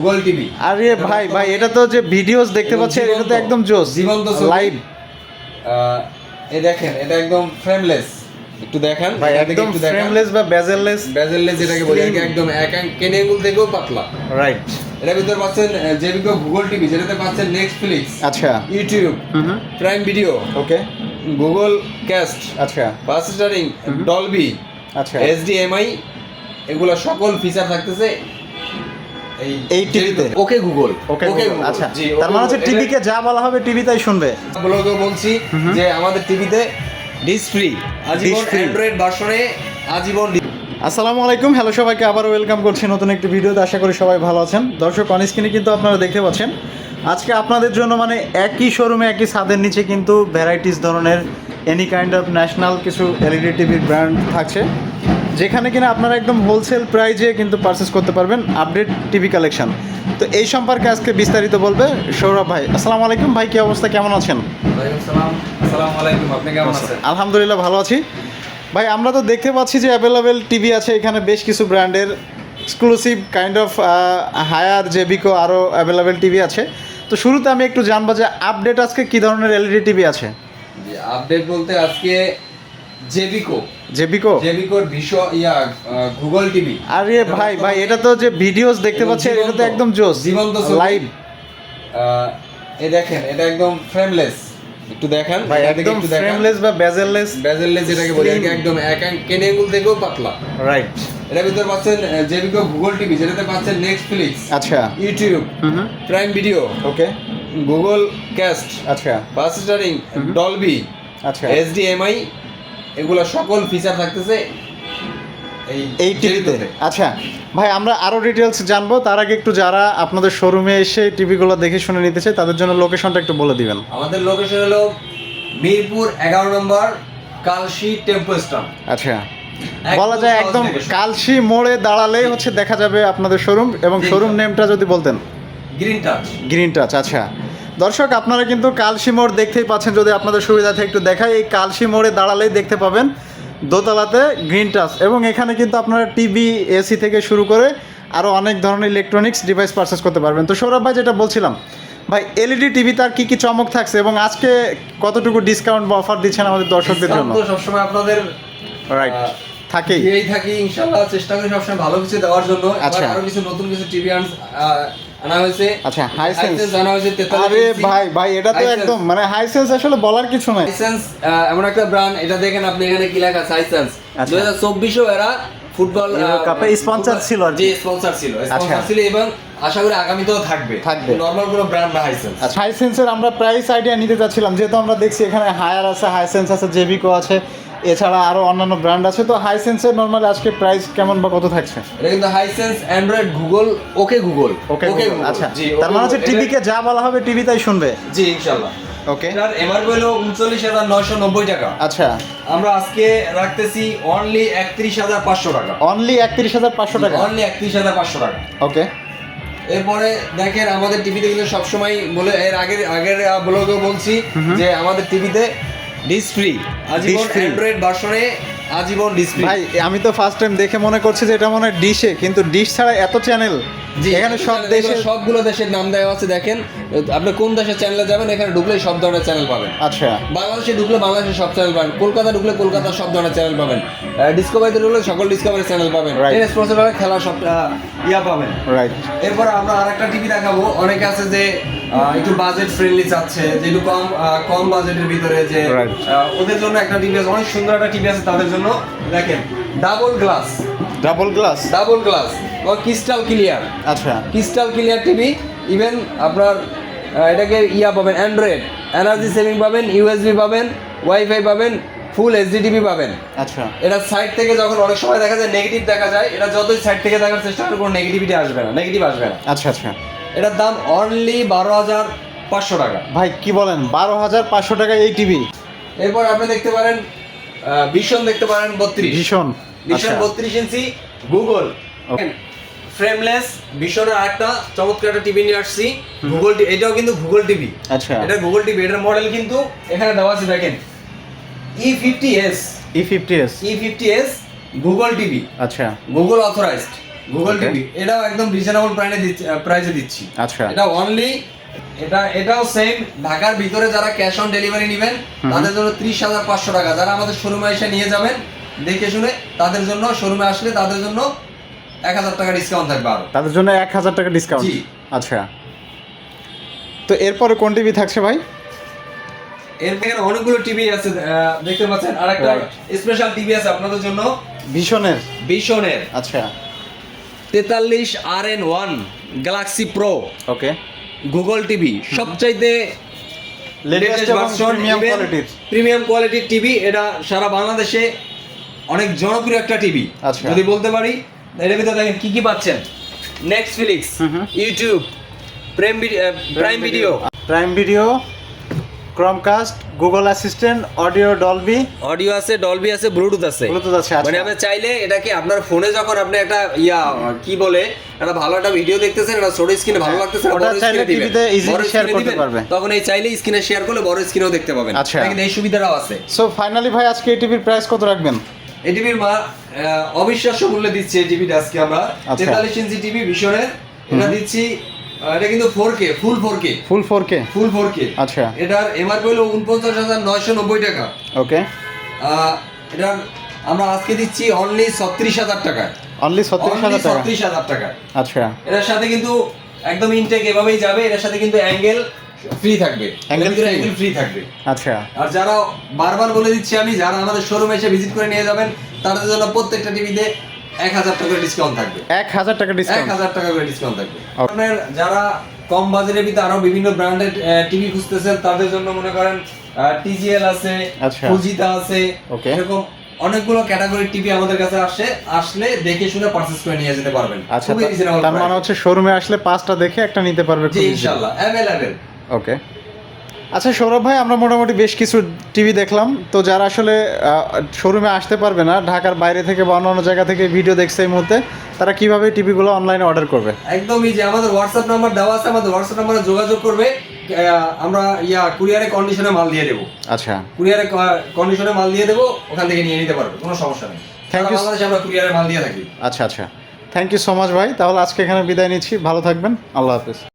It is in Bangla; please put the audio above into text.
গুগল টিভি আরে ভাই ভাই এটা তো যে ভিডিওস দেখতে পাচ্ছেন এটা তো একদম জোস জীবন্ত। লাইভ এই দেখেন এটা একদম ফ্রেমলেস একটু দেখান ভাই একদম ফ্রেমলেস বা বেজেললেস বেজেললেস যেটাকে বলি একদম এক কেন অ্যাঙ্গুল থেকেও পাতলা। রাইট এটার ভিতরে পাচ্ছেন জেবিকো গুগল টিভি যেটাতে পাচ্ছেন নেটফ্লিক্স আচ্ছা। YouTube Prime Video okay Google Cast আচ্ছা। ফাস্ট স্টারিং ডলবি আচ্ছা। এইচডিএমআই এগুলো সকল ফিচার থাকতেছে। এই টিভিতে? ওকে গুগল ওকে গুগল আচ্ছা। তার মানে হচ্ছে টিভিকে যা বলা হবে টিভি তাই শুনবে। ব্লগে বলছি যে আমাদের টিভিতে ডিস ফ্রি আজীবন। অ্যান্ড্রয়েড ভার্সনে আজীবন আসসালামু আলাইকুম হ্যালো সবাইকে আবার ওয়েলকাম করছি নতুন একটি ভিডিওতে আশা করি সবাই ভালো আছেন। দর্শক অন স্ক্রিনে কিন্তু আপনারা দেখতে পাচ্ছেন আজকে আপনাদের জন্য মানে একই শোরুমে একই ছাদের নিচে কিন্তু ভ্যারাইটিস ধরনের এনি কাইন্ড অফ ন্যাশনাল কিছু এলইডি টিভির ব্র্যান্ড থাকছে। যেখানে কিনা আপনারা একদম হোলসেল প্রাইজে কিন্তু পারচেস করতে পারবেন আপডেট টিভি কালেকশন তো এই সম্পর্কে আজকে বিস্তারিত বলবে সৌরভ ভাই। আসসালামু আলাইকুম ভাই কি অবস্থা? কেমন আছেন? আলহামদুলিল্লাহ ভালো আছি। ভাই আমরা তো দেখতে পাচ্ছি যে অ্যাভেলেবেল টিভি আছে এখানে বেশ কিছু ব্র্যান্ডের। এক্সক্লুসিভ কাইন্ড অফ হায়ার জেবিকো আরও অ্যাভেলেবেল টিভি আছে। তো শুরুতে আমি একটু জানব যে আপডেট আজকে কী ধরনের এলইডি টিভি আছে? আপডেট বলতে আজকে জেবিকো জেবিকো জেবিকোর ভীষণ ইয়া গুগল টিভি আরে ভাই ভাই এটা তো যে ভিডিওস দেখতে পাচ্ছেন এটা তো একদম জোস জীবন্ত। লাইভ এই দেখেন এটা একদম ফ্রেমলেস একটু দেখান ভাই একদম ফ্রেমলেস বা বেজেললেস বেজেললেস যেটাকে বলি আর একদম এক কেন অ্যাঙ্গুল থেকেও পাতলা। রাইট এটার ভিতরে পাচ্ছেন জেবিকো গুগল টিভি যেটাতে পাচ্ছেন নেটফ্লিক্স আচ্ছা। YouTube Prime Video okay Google Cast আচ্ছা। ফাস্ট স্টারিং ডলবি আচ্ছা। এইচডিএমআই এগুলো সকল ফিচার থাকতেছে এই টিভিতে আচ্ছা ভাই আমরা আরও ডিটেলস জানব। তার আগে একটু যারা আপনাদের শোরুমে এসে টিভিগুলো দেখে শুনে নিতে চায় তাদের জন্য লোকেশনটা একটু বলে দিবেন। আমাদের লোকেশন হলো মিরপুর এগারো নম্বর কালশি টেম্পল স্টান আচ্ছা বলা যায় একদম। কালশি মোড়ে দাঁড়ালেই হচ্ছে দেখা যাবে আপনাদের শোরুম এবং শোরুম নেমটা যদি বলতেন। গ্রিন টাচ গ্রিন টাচ আচ্ছা। দর্শক আপনারা কিন্তু কালশি মোড় দেখতেই পাচ্ছেন যদি আপনাদের সুবিধাতে একটু দেখায় এই কালশি মোড়ে দাঁড়ালেই দেখতে পাবেন দোতলাতে গ্রিন টাচ এবং এখানে কিন্তু আপনারা টিভি এসি থেকে শুরু করে আরও অনেক ধরনের ইলেকট্রনিক্স ডিভাইস পারচেস করতে পারবেন। তো সৌরভ ভাই যেটা বলছিলাম ভাই এলইডি টিভি তার কী কী চমক থাকছে এবং আজকে কতটুকু ডিসকাউন্ট বা অফার দিচ্ছেন আমাদের দর্শকদের জন্য? সবসময় আপনাদের রাইট থাকেই। এই থাকি ইনশাআল্লাহ চেষ্টা করি সবসময় ভালো কিছু দেওয়ার জন্য। আচ্ছা। আরও কিছু নতুন কিছু টিভি আনা হয়েছে আচ্ছা হাইসেন্স আনা হয়েছে আরে ভাই ভাই এটা তো একদম মানে হাইসেন্স আসলে বলার কিছু নাই। হাইসেন্স এমন একটা ব্র্যান্ড এটা দেখেন আপনি এখানে কি লেখা আছে হাইসেন্স আচ্ছা। দুই হাজার চব্বিশেও এরা ফুটবল Euro Cup ছিল আর জি স্পন্সর ছিল। স্পন্সর আচ্ছা। ছিল এবং আশা করি আগামীতেও থাকবে। থাকবে। নর্মাল কোনো ব্র্যান্ড না হাইসেন্স আচ্ছা হাইসেন্সের আমরা প্রাইস আইডিয়া নিতে চাচ্ছিলাম যেহেতু আমরা দেখছি এখানে হায়ার আছে হাইসেন্স আছে জেবিকো আছে। এছাড়া আরও অন্যান্য ব্র্যান্ড আছে তো হাইসেন্সের নর্মালি আজকে প্রাইস কেমন বা কত থাকছে? এটা কিন্তু Hisense Android Google okay Google okay আচ্ছা। জি তার মানে হচ্ছে টিভিকে যা বলা হবে টিভি তাই শুনবে? জি ইনশাআল্লাহ। ওকে এটার এমআরপি হলো উনচল্লিশ হাজার নয়শো নব্বই টাকা। আচ্ছা। আমরা আজকে রাখতেছি অনলি একত্রিশ হাজার পাঁচশো টাকা। অনলি একত্রিশ হাজার পাঁচশো টাকা? অনলি একত্রিশ হাজার পাঁচশো টাকা। ওকে এরপরে দেখেন আমাদের টিভিতে কিন্তু সবসময় বলে এর আগের আগের ব্লগেও বলছি যে আমাদের টিভিতে ডিস ফ্রি আজীবন। অ্যান্ড্রয়েড ভার্সনে আজীবন ডিস ফ্রি ভাই আমি তো ফার্স্ট টাইম দেখে মনে করছি যে এটা মনে হয় ডিশে কিন্তু ডিশ ছাড়া এত চ্যানেল এখানে সব দেশে সবগুলো দেশের নাম দেওয়া আছে দেখেন। আপনি কোন দেশের চ্যানেলে যাবেন এখানে ঢুকলেই সব ধরনের চ্যানেল পাবেন। আচ্ছা। বাংলাদেশে ঢুকলে বাংলাদেশের সব চ্যানেল পাবেন। কলকাতা ঢুকলে কলকাতার সব ধরনের চ্যানেল পাবেন। ডিসকভারিতে ঢুকলে সকল ডিসকভারি চ্যানেল পাবেন. টেন স্পোর্টস খেলা সব ইয়া পাবেন। রাইট এরপর আমরা আরেকটা টিভি দেখাবো। অনেকে আছে যে একটু বাজেট ফ্রেন্ডলি চাচ্ছে যে একটু কম কম বাজেটের ভিতরে যে ওদের জন্য একটা টিভি আছে অনেক সুন্দর একটা টিভি আছে তাদের জন্য। দেখেন double glass double glass double glass ও ক্রিস্টাল ক্লিয়ার আচ্ছা। ক্রিস্টাল ক্লিয়ার টিভি ইভেন আপনার এটাকে ইয়া পাবেন অ্যান্ড্রয়েড এনার্জি সেভিং পাবেন ইউএসবি পাবেন ওয়াইফাই পাবেন ফুল এইচডি টিভি পাবেন। আচ্ছা। এটা সাইড থেকে যখন অনেক সময় দেখা যায় নেগেটিভ দেখা যায় এটা যতই সাইড থেকে দেখার চেষ্টা করুন কোনো নেগেটিভিটি আসবে না নেগেটিভ আসবে না। আচ্ছা আচ্ছা। এটার দাম অনলি বারো হাজার পাঁচশো টাকা। ভাই কি বলেন? বারো হাজার পাঁচশো টাকা এই টিভি। এরপর আপনি দেখতে পারেন ভীষণ দেখতে পারেন বত্রিশ। ভীষণ ভীষণ আচ্ছা। বত্রিশ ইঞ্চি গুগল ফ্রেমলেস ভীষণের আরেকটা চমৎকার একটা টিভি নিয়ে আসছি। গুগল এটাও কিন্তু গুগল টিভি। আচ্ছা। এটা গুগল টিভি এটার মডেল কিন্তু এখানে দেওয়া আছে দেখেন। E fifty S E fifty S E fifty S Google TV. আচ্ছা। গুগল অথরাইজড গুগল টিভি এটাও একদম রিজনেবল প্রাইসে দিচ্ছি প্রাইসে দিচ্ছি। আচ্ছা। এটা অনলি এটা এটাও সেম ঢাকার ভিতরে যারা ক্যাশ অন ডেলিভারি নেবেন তাদের জন্য ত্রিশ হাজার পাঁচশো টাকা। যারা আমাদের শোরুমে এসে নিয়ে যাবেন দেখে শুনে তাদের জন্য শোরুমে আসলে তাদের জন্য এক হাজার টাকা ডিসকাউন্ট থাকবে আরও। তাদের জন্য এক হাজার টাকা ডিসকাউন্ট। আচ্ছা। তো এরপরে কোন টিভি থাকছে ভাই? এর থেকে অনেকগুলো টিভি আছে দেখতে পাচ্ছেন। আর একটা স্পেশাল টিভি আছে আপনাদের জন্য। ভীষণের। বিশনের আচ্ছা। তেতাল্লিশ আর N one Galaxy Pro okay. Google TV সবচাইতে লেটেস্ট এবং প্রিমিয়াম কোয়ালিটির টিভি এটা সারা বাংলাদেশে অনেক জনপ্রিয় একটা টিভি। আচ্ছা। যদি বলতে পারি এর ভিতরে দেখেন কি কি পাচ্ছেন? Netflix. YouTube prime prime video prime video Chromecast Google Assistant audio Dolby audio আছে ডলবি আছে ব্লুটুথ আছে। ব্লুটুথ আছে মানে আচ্ছা আপনি চাইলে এটাকে আপনার ফোনে যখন আপনি একটা ইয়া কি বলে একটা ভালো একটা ভিডিও দেখতেছেন এটা ছোট স্ক্রিনে ভালো লাগতেছে ওটা চাইলে TV তে easily share করতে পারবে। তখন এই চাইলে স্ক্রিনে শেয়ার করলে বড় স্ক্রিনেও দেখতে পাবেন। আচ্ছা। কিন্তু এই সুবিধাটাও আছে। সো ফাইনালি ভাই আজকে এই টিভির প্রাইস কত রাখবেন? এই টিভির মা অবিশ্বাস্য মূল্যে দিচ্ছে এই টিভিটা আজকে আমরা। আচ্ছা। তেতাল্লিশ ইঞ্চি টিভি ভীষণের। এটা দিচ্ছি এটা কিন্তু four K full four K full four K full four K আচ্ছা। এটার এমআরপি হলো উনপঞ্চাশ হাজার নয়শো নব্বই টাকা। ওকে এটার আমরা আজকে দিচ্ছি অনলি ছত্রিশ হাজার টাকায়। অনলি ছত্রিশ হাজার টাকা? ছত্রিশ হাজার টাকায় আচ্ছা। এটার সাথে কিন্তু একদম ইনটেক এভাবেই যাবে এটার সাথে কিন্তু অ্যাঙ্গেল ফ্রি থাকবে। Free? অ্যাঙ্গেল ফ্রি থাকবে। আচ্ছা। আর যারা বারবার বলে দিচ্ছি আমি যারা আমাদের শোরুমে এসে ভিজিট করে নিয়ে যাবেন তাদের জন্য প্রত্যেকটা টিভিতে এক হাজার টাকা ডিসকাউন্ট থাকবে। এক হাজার টাকা এক ডিসকাউন্ট হাজার টাকা করে ডিসকাউন্ট থাকবে. আপনার যারা কম বাজারের ভিতরে আরও বিভিন্ন ব্র্যান্ডের টিভি খুঁজতেছেন তাদের জন্য মনে করেন টিজিএল আছে আচ্ছা। ফুজিতা আছে Okay. এরকম অনেকগুলো ক্যাটাগরির টিভি আমাদের কাছে আসে আসলে দেখে শুনে পারচেজ করে নিয়ে যেতে পারবেন। আচ্ছা তার মানে হচ্ছে শোরুমে আসলে পাঁচটা দেখে একটা নিতে পারবে ইনশাআল্লাহ অ্যাভেলেবেল ওকে। আচ্ছা সৌরভ ভাই আমরা মোটামুটি বেশ কিছু টিভি দেখলাম। তো যারা আসলে শোরুমে আসতে পারবে না ঢাকার বাইরে থেকে বা অন্যান্য জায়গা থেকে ভিডিও দেখছে এই মুহূর্তে তারা কীভাবে টিভিগুলো অনলাইনে অর্ডার করবে? একদমই যে আমাদের হোয়াটসঅ্যাপ নাম্বার দেওয়া আছে আমাদের হোয়াটসঅ্যাপ নাম্বারে যোগাযোগ করবে। আমরা ইয়া কুরিয়ারে কন্ডিশনে মাল দিয়ে দেবো। আচ্ছা। কুরিয়ারে কন্ডিশনে মাল দিয়ে দেবো ওখান থেকে নিয়ে নিতে পারবে কোনো সমস্যা নেই। থ্যাংক ইউ আমরা কুরিয়ারে মাল দিয়ে থাকি। আচ্ছা আচ্ছা। থ্যাংক ইউ সো মাচ ভাই। তাহলে আজকে এখানে বিদায় নিচ্ছি। ভালো থাকবেন। আল্লাহ হাফিজ।